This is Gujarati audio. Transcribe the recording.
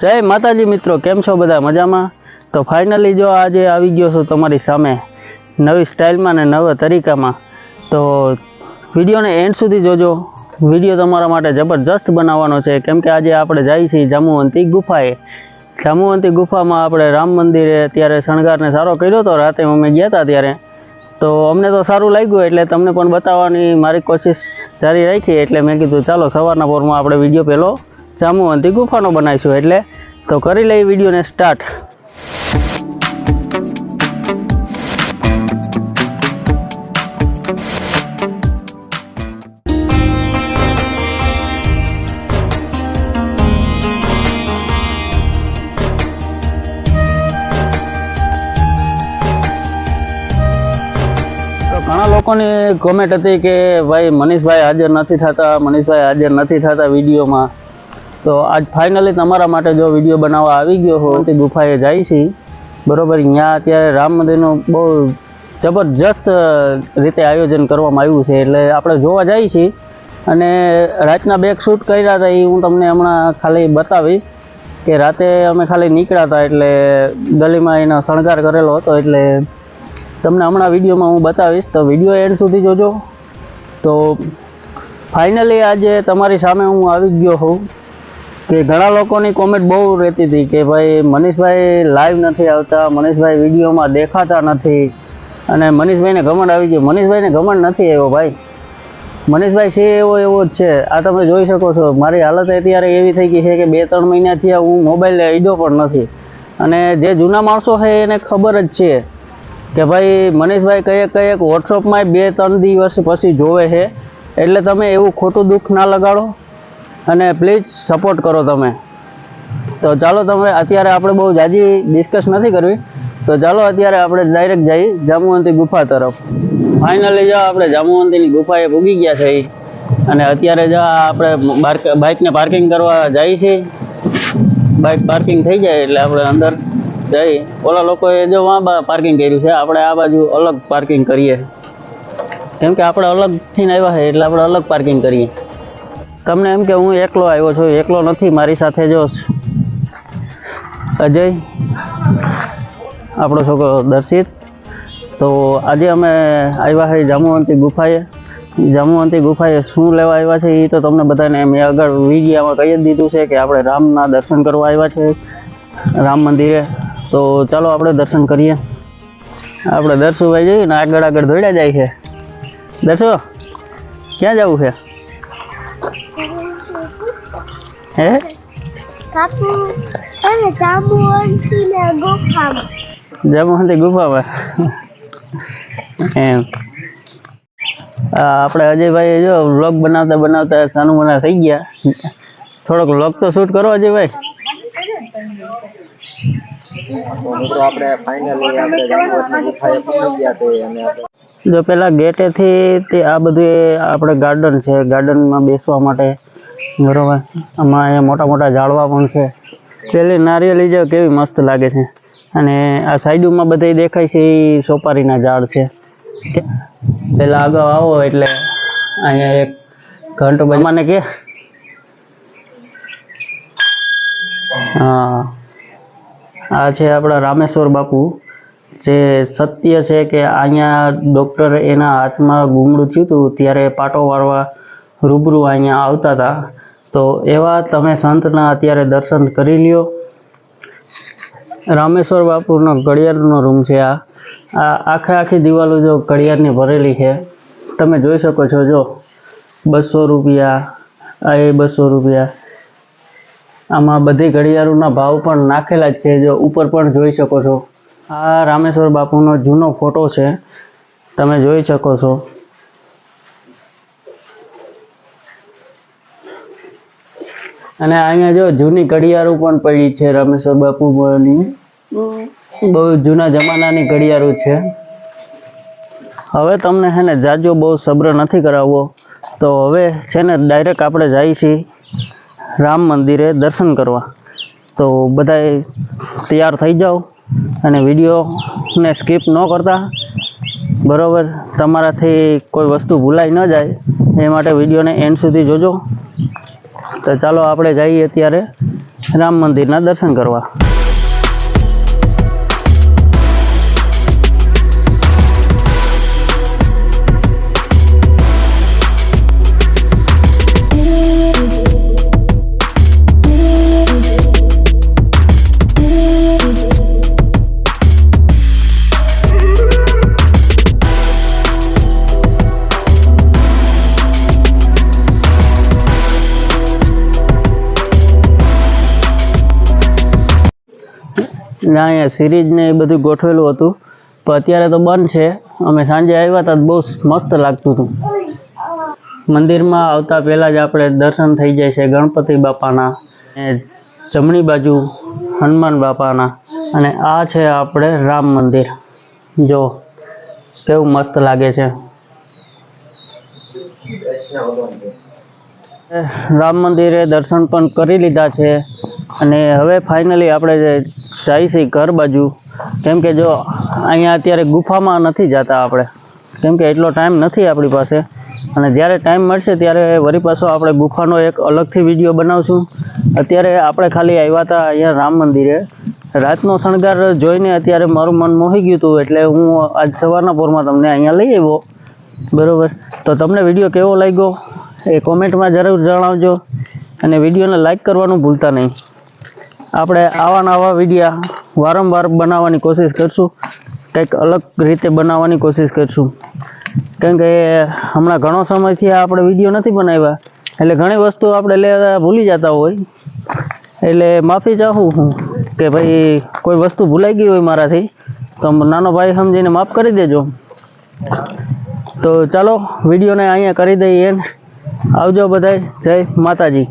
જય માતાજી મિત્રો, કેમ છો બધા? મજામાં? તો ફાઇનલી જો આજે આવી ગયો છું તમારી સામે નવી સ્ટાઇલમાં ને નવા તરીકામાં. તો વિડીયોને એન્ડ સુધી જોજો. વીડિયો તમારા માટે જબરજસ્ત બનાવવાનો છે. કેમ કે આજે આપણે જઈએ છીએ જામુવંતી ગુફાએ. જામુવંતી ગુફામાં આપણે રામ મંદિરે ત્યારે શણગારને સારો કર્યો હતો રાતે અમે ગયા હતા ત્યારે. તો અમને તો સારું લાગ્યું એટલે તમને પણ બતાવવાની મારી કોશિશ જારી રાખી. એટલે મેં કીધું ચાલો સવારના પોરમાં આપણે વીડિયો પહેલો જામુવંતી ગુફાનો બનાવીશું એટલે તો કરી લઈ વિડીયોને સ્ટાર્ટ ઘણા લોકોની કોમેન્ટ હતી કે, ભાઈ, મનીષભાઈ હાજર નથી થતા, મનીષભાઈ હાજર નથી થતા વિડીયોમાં. તો આજ ફાઇનલી તમારા માટે જો વીડિયો બનાવવા આવી ગયો હોય તે ગુફાએ જાય છે. બરાબર ત્યાં અત્યારે રામ મંદિરનું બહુ જબરજસ્ત રીતે આયોજન કરવામાં આવ્યું છે. એટલે આપણે જોવા જઈએ છીએ અને રાતના બેગ શૂટ કર્યા હતા એ હું તમને હમણાં ખાલી બતાવીશ કે રાતે અમે ખાલી નીકળ્યા હતા એટલે ગલીમાં એનો શણગાર કરેલો હતો. એટલે તમને હમણાં વિડીયોમાં હું બતાવીશ. તો વીડિયો એન્ડ સુધી જોજો. તો ફાઇનલી આજે તમારી સામે હું આવી ગયો હોઉં. કે ઘણા લોકોની કોમેન્ટ બહુ રહેતી હતી કે ભાઈ મનીષભાઈ લાઈવ નથી આવતા, મનીષભાઈ વિડીયોમાં દેખાતા નથી. અને મનીષભાઈને ઘમંડ આવી ગયો મનીષભાઈને ઘમંડ નથી આવ્યો ભાઈ. મનીષભાઈ છે એવો એવો જ છે. આ તમે જોઈ શકો છો. મારી હાલત અત્યારે એવી થઈ ગઈ છે કે બે ત્રણ મહિનાથી હું મોબાઈલ અડ્યો પણ નથી. અને જે જૂના માણસો છે એને ખબર જ છે કે ભાઈ મનીષભાઈ કંઈક કયેક વોટ્સઅપમાં બે ત્રણ દિવસ પછી જોવે છે. એટલે તમે એવું ખોટું દુઃખ ના લગાડો. અને પ્લીઝ સપોર્ટ કરો તમે. તો ચાલો તમે, અત્યારે આપણે બહુ જાજી ડિસ્કસ નથી કરવી. તો ચાલો અત્યારે આપણે ડાયરેક્ટ જઈએ જામુવંતી ગુફા તરફ. ફાઇનલી જો આપણે જામુવંતીની ગુફાએ ભૂગી ગયા છે અને અત્યારે જો આપણે બાઇકને પાર્કિંગ કરવા જઈએ છીએ બાઇક પાર્કિંગ થઈ જાય એટલે આપણે અંદર જઈ. ઓલા લોકોએ જો વાં પાર્કિંગ કર્યું છે, આપણે આ બાજુ અલગ પાર્કિંગ કરીએ. કેમ કે આપણે અલગથી આવ્યા છે, એટલે આપણે અલગ પાર્કિંગ કરીએ. તમને એમ કે હું એકલો આવ્યો છું, એકલો નથી, મારી સાથે જો અજય, આપણો છોકરો દર્શિત. તો આજે અમે આવ્યા છે જામુવંતી ગુફાએ. જામુવંતી ગુફાએ શું લેવા આવ્યા છે એ તો તમને બધાને મેં આગળ વિડીયામાં કહી જ દીધું છે કે આપણે રામના દર્શન કરવા આવ્યા છે, રામ મંદિરે. તો ચાલો આપણે દર્શન કરીએ. આપણે દર્શુભાઈ જઈએ ને આગળ આગળ દોડ્યા જાય છે. દર્શો, ક્યાં જવું છે? હે? કાપુ અને ને ગુફામાં. જામુવંતી ગુફામાં? એમ. આપણે અજયભાઈ જો વ્લોગ બનાવતા બનાવતા સાનું મના થઈ ગયા. થોડોક વ્લોગ તો શૂટ કરો અજયભાઈ. મિત્રો આપણે ફાઇનલી આપણે જામવંતની ગુફાએ પહોંચી ગયા છે અને જો પેલા ગેટેથી તે આ બધું એ આપણે ગાર્ડન છે. ગાર્ડનમાં બેસવા માટે બરોબર. આમાં અહીંયા મોટા મોટા ઝાડવા પણ છે. પેલી નારિયેળી જો કેવી મસ્ત લાગે છે. અને આ સાઈડમાં બધા દેખાય છે એ સોપારીના ઝાડ છે. પેલા આગળ આવો એટલે અહીંયા એક ઘંટો મને કે. હા. આ છે આપણા રામેશ્વર બાપુ. જે સત્ય છે કે અહીંયા ડૉક્ટર એના હાથમાં ગુમડું થયું હતું ત્યારે પાટો વાળવા રૂબરૂ અહીંયા આવતા હતા. તો એવા તમે સંતના અત્યારે દર્શન કરી લ્યો. રામેશ્વર બાપુનો ઘડિયાળનો રૂમ છે આ. આખે આખી દિવાલો જો ઘડિયાળની ભરેલી છે. તમે જોઈ શકો છો જો. બસો રૂપિયા એ બસો રૂપિયા. આમાં બધી ઘડિયાળોના ભાવ પણ નાખેલા જ છે જો ઉપર પણ જોઈ શકો છો. આ રામેશ્વર બાપુનો જૂનો ફોટો છે. તમે જોઈ શકો છો. અને અહીંયા જો જૂની ઘડિયાળો પણ પડી છે રામેશ્વર બાપુની બહુ જૂના જમાનાની ઘડિયાળો છે. હવે તમને છે ને જાજો બહુ સબ્ર નથી કરાવવો. તો હવે છે ને ડાયરેક્ટ આપણે જઈએ છીએ રામ મંદિરે દર્શન કરવા. તો બધાએ તૈયાર થઈ જાઓ અને વિડીયોને સ્કીપ ન કરતા. બરોબર તમારાથી કોઈ વસ્તુ ભૂલાઈ ન જાય. એ માટે વિડીયોને એન્ડ સુધી જોજો. તો ચાલો આપણે જઈએ અત્યારે રામ મંદિરના દર્શન કરવા. ને, અહીંયા સિરીજ ને એ બધું ગોઠવેલું હતું. પણ અત્યારે તો બંધ છે. અમે સાંજે આવ્યા હતા, બહુ મસ્ત લાગતું હતું. મંદિરમાં આવતા પહેલાં જ આપણે દર્શન થઈ જાય છે ગણપતિ બાપાના અને જમણી બાજુ હનુમાન બાપાના. અને આ છે આપણે રામ મંદિર. જો, કેવું મસ્ત લાગે છે. રામ મંદિરે દર્શન પણ કરી લીધા છે. અને હવે ફાઇનલી આપણે જાય છે ઘર બાજુ. કેમ કે જો અહીંયા અત્યારે ગુફામાં નથી જતા આપણે. કેમ કે એટલો ટાઈમ નથી આપણી પાસે. અને જ્યારે ટાઈમ મળશે ત્યારે વરી પાછો આપણે ગુફાનો એક અલગથી વીડિયો બનાવશું. અત્યારે આપણે ખાલી આવ્યા હતા અહીંયા રામ મંદિરે. રાતનો શણગાર જોઈને અત્યારે મારું મન મોહી ગયું હતું એટલે હું આજ સવારના પોરમાં તમને અહીંયા લઈ આવ્યો. બરાબર? તો તમને વીડિયો કેવો લાગ્યો? એ કોમેન્ટમાં જરૂર જણાવજો. અને વિડીયોને લાઈક કરવાનું ભૂલતા નહીં. આપણે આવા નવા વિડીયા વારંવાર બનાવવાની કોશિશ કરશું. કંઈક અલગ રીતે બનાવવાની કોશિશ કરશું. કેમ કે હમણાં ઘણો સમયથી આપણે વીડિયો નથી બનાવ્યા. એટલે ઘણી વસ્તુ આપણે લેવા ભૂલી જતા હોય. એટલે માફી ચાહું હું કે ભાઈ કોઈ વસ્તુ ભૂલાઈ ગઈ હોય મારાથી, તો નાનો ભાઈ સમજીને માફ કરી દેજો. તો ચાલો, વિડીયોને અહીંયા કરી દઈએ. આવજો બધાય. જય માતાજી.